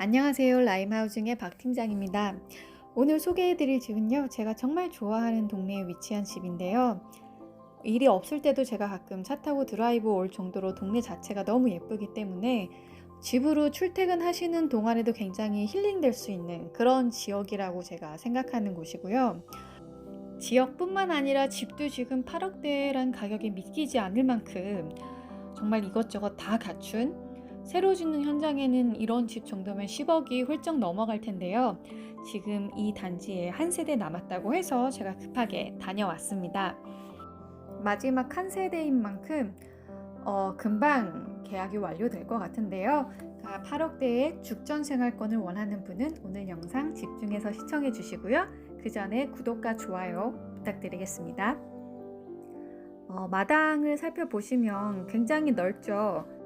안녕하세요. 라임하우징의 박 팀장입니다. 오늘 소개해드릴 집은요, 제가 정말 좋아하는 동네에 위치한 집인데요. 일이 없을 때도 제가 가끔 차 타고 드라이브 올 정도로 동네 자체가 너무 예쁘기 때문에 집으로 출퇴근하시는 동안에도 굉장히 힐링될 수 있는 그런 지역이라고 제가 생각하는 곳이고요. 지역뿐만 아니라 집도 지금 8억대란 가격이 믿기지 않을 만큼 정말 이것저것 다 갖춘 새로 짓는 현장에는 이런 집 정도면 10억이 훌쩍 넘어갈 텐데요. 지금 이 단지에 한 세대 남았다고 해서 제가 급하게 다녀왔습니다. 마지막 한 세대인 만큼 어, 금방 계약이 완료될 것 같은데요. 8억대의 죽전 생활권을 원하는 분은 오늘 영상 집중해서 시청해 주시고요. 그 전에 구독과 좋아요 부탁드리겠습니다. 어, 마당을 살펴보시면 굉장히 넓죠.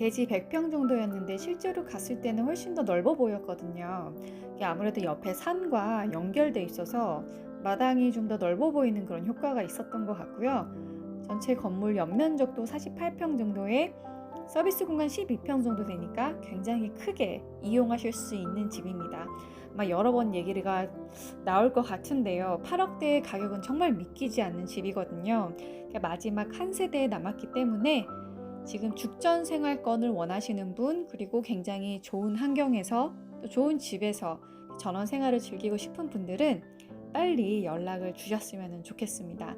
대지 100평 정도였는데 실제로 갔을 때는 훨씬 더 넓어 보였거든요. 아무래도 옆에 산과 연결돼 있어서 마당이 좀 더 넓어 보이는 그런 효과가 있었던 것 같고요. 전체 건물 연면적도 48평 정도에 서비스 공간 12평 정도 되니까 굉장히 크게 이용하실 수 있는 집입니다. 아마 여러 번 얘기가 나올 것 같은데요. 8억대의 가격은 정말 믿기지 않는 집이거든요. 마지막 한 세대에 남았기 때문에 지금 죽전 생활권을 원하시는 분, 그리고 굉장히 좋은 환경에서 또 좋은 집에서 전원 생활을 즐기고 싶은 분들은 빨리 연락을 주셨으면 좋겠습니다.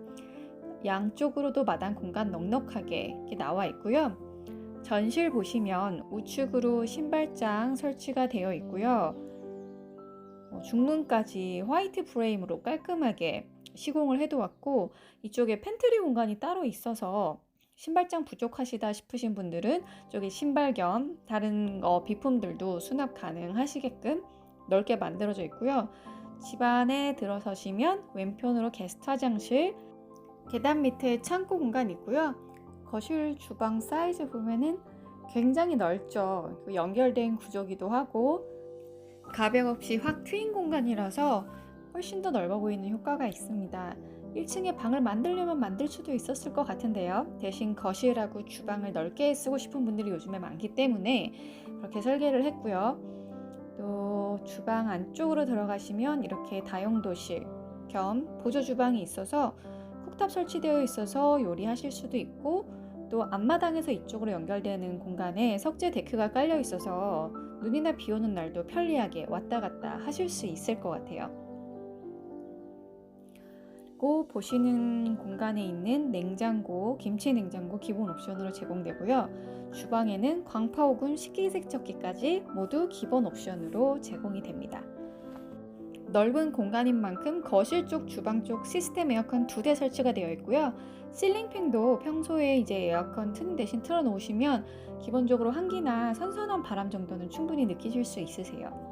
양쪽으로도 마당 공간 넉넉하게 나와 있고요. 전실 보시면 우측으로 신발장 설치가 되어 있고요. 어, 중문까지 화이트 프레임으로 깔끔하게 시공을 해두었고 이쪽에 팬트리 공간이 따로 있어서 신발장 부족하시다 싶으신 분들은 저기 신발 겸 다른 어, 비품들도 수납 가능하시게끔 넓게 만들어져 있고요. 집 안에 들어서시면 왼편으로 게스트 화장실, 계단 밑에 창고 공간 있고요. 거실 주방 사이즈 보면은 굉장히 넓죠. 연결된 구조기도 하고 가벽 없이 확 트인 공간이라서 훨씬 더 넓어 보이는 효과가 있습니다. 1층에 방을 만들려면 만들 수도 있었을 것 같은데요. 대신 거실하고 주방을 넓게 쓰고 싶은 분들이 요즘에 많기 때문에 그렇게 설계를 했고요. 또 주방 안쪽으로 들어가시면 이렇게 다용도실 겸 보조 주방이 있어서 쿡탑 설치되어 있어서 요리하실 수도 있고 또 앞마당에서 이쪽으로 연결되는 공간에 석재 데크가 깔려 있어서 눈이나 비 오는 날도 편리하게 왔다 갔다 하실 수 있을 것 같아요. 그리고 보시는 공간에 있는 냉장고, 김치 냉장고 기본 옵션으로 제공되고요. 주방에는 광파오븐 식기세척기까지 모두 기본 옵션으로 제공이 됩니다. 넓은 공간인 만큼 거실 쪽, 주방 쪽 시스템 에어컨 두 대 설치가 되어 있고요. 실링팬도 평소에 이제 에어컨 트는 대신 틀어 놓으시면 기본적으로 한기나 선선한 바람 정도는 충분히 느끼실 수 있으세요.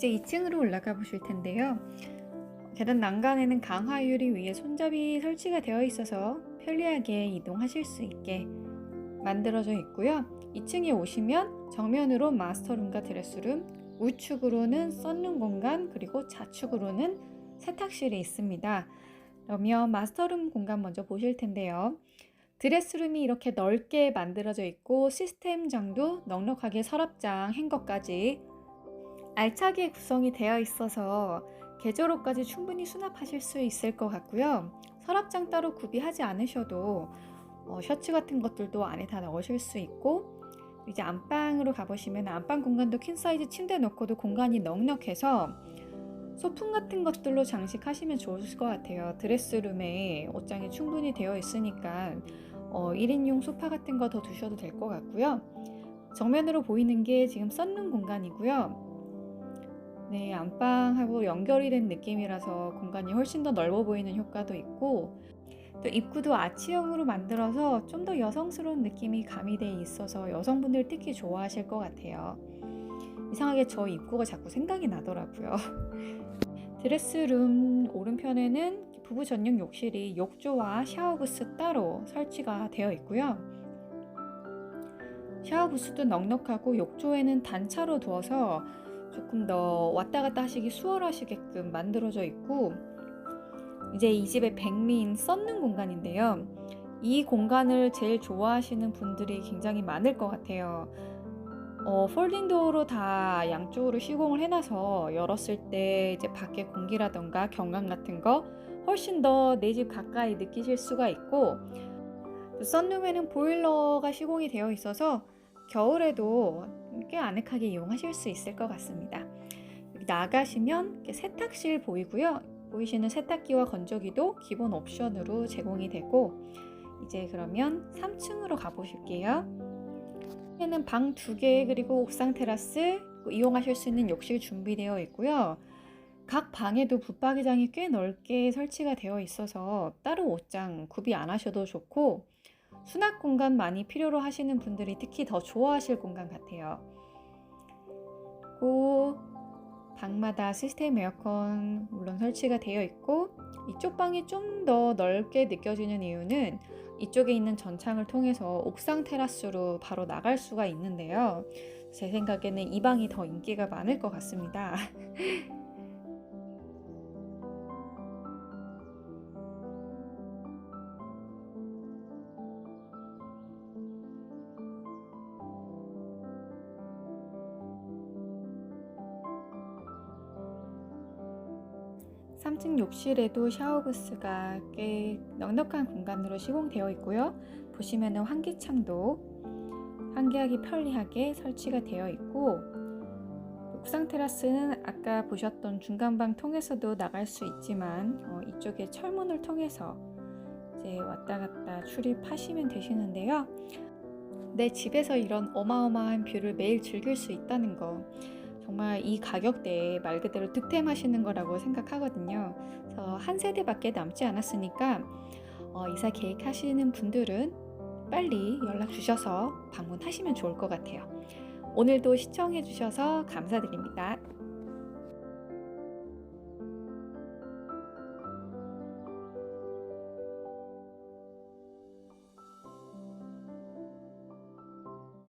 이제 2층으로 올라가 보실 텐데요. 계단 난간에는 강화 유리 위에 손잡이 설치가 되어 있어서 편리하게 이동하실 수 있게 만들어져 있고요. 2층에 오시면 정면으로 마스터룸과 드레스룸, 우측으로는 썬룸 공간, 그리고 좌측으로는 세탁실이 있습니다. 그러면 마스터룸 공간 먼저 보실 텐데요. 드레스룸이 이렇게 넓게 만들어져 있고 시스템장도 넉넉하게 서랍장, 행거까지 알차게 구성이 되어 있어서 계절옷까지 충분히 수납하실 수 있을 것 같고요. 서랍장 따로 구비하지 않으셔도 어, 셔츠 같은 것들도 안에 다 넣으실 수 있고 이제 안방으로 가보시면 안방 공간도 퀸 사이즈 침대 넣고도 공간이 넉넉해서 소품 같은 것들로 장식하시면 좋으실 것 같아요. 드레스룸에 옷장이 충분히 되어 있으니까 어, 1인용 소파 같은 거 더 두셔도 될 것 같고요. 정면으로 보이는 게 지금 썬룸 공간이고요. 네, 안방하고 연결이 된 느낌이라서 공간이 훨씬 더 넓어 보이는 효과도 있고 또 입구도 아치형으로 만들어서 좀 더 여성스러운 느낌이 가미돼 있어서 여성분들 특히 좋아하실 것 같아요. 이상하게 저 입구가 자꾸 생각이 나더라고요. 드레스룸 오른편에는 부부 전용 욕실이 욕조와 샤워부스 따로 설치가 되어 있고요. 샤워부스도 넉넉하고 욕조에는 단차로 두어서 조금 더 왔다 갔다 하시기 수월하시게끔 만들어져 있고 이제 이 집의 백미인 썬룸 공간인데요. 이 공간을 제일 좋아하시는 분들이 굉장히 많을 것 같아요. 어, 폴딩 도어로 다 양쪽으로 시공을 해놔서 열었을 때 이제 밖에 공기라던가 경관 같은 거 훨씬 더 내 집 가까이 느끼실 수가 있고 또 썬룸에는 보일러가 시공이 되어 있어서 겨울에도 꽤 아늑하게 이용하실 수 있을 것 같습니다. 나가시면 세탁실 보이고요. 보이시는 세탁기와 건조기도 기본 옵션으로 제공이 되고 이제 그러면 3층으로 가보실게요. 에는 방두개 그리고 옥상 테라스 이용하실 수 있는 욕실 준비되어 있고요. 각 방에도 붙박이장이 꽤 넓게 설치가 되어 있어서 따로 옷장 구비 안 하셔도 좋고 수납 공간 많이 필요로 하시는 분들이 특히 더 좋아하실 공간 같아요. 그리고 방마다 시스템 에어컨 물론 설치가 되어 있고 이쪽 방이 좀 더 넓게 느껴지는 이유는 이쪽에 있는 전창을 통해서 옥상 테라스로 바로 나갈 수가 있는데요. 제 생각에는 이 방이 더 인기가 많을 것 같습니다. 삼층 욕실에도 샤워 부스가 꽤 넉넉한 공간으로 시공되어 있고요. 보시면은 환기창도 환기하기 편리하게 설치가 되어 있고 옥상 테라스는 아까 보셨던 중간방 통해서도 나갈 수 있지만 어, 이쪽에 철문을 통해서 이제 왔다 갔다 출입하시면 되시는데요. 내 집에서 이런 어마어마한 뷰를 매일 즐길 수 있다는 거 정말 이 가격대에 말 그대로 득템하시는 거라고 생각하거든요. 그래서 한 세대밖에 남지 않았으니까 어, 이사 계획하시는 분들은 빨리 연락 주셔서 방문하시면 좋을 것 같아요. 오늘도 시청해 주셔서 감사드립니다.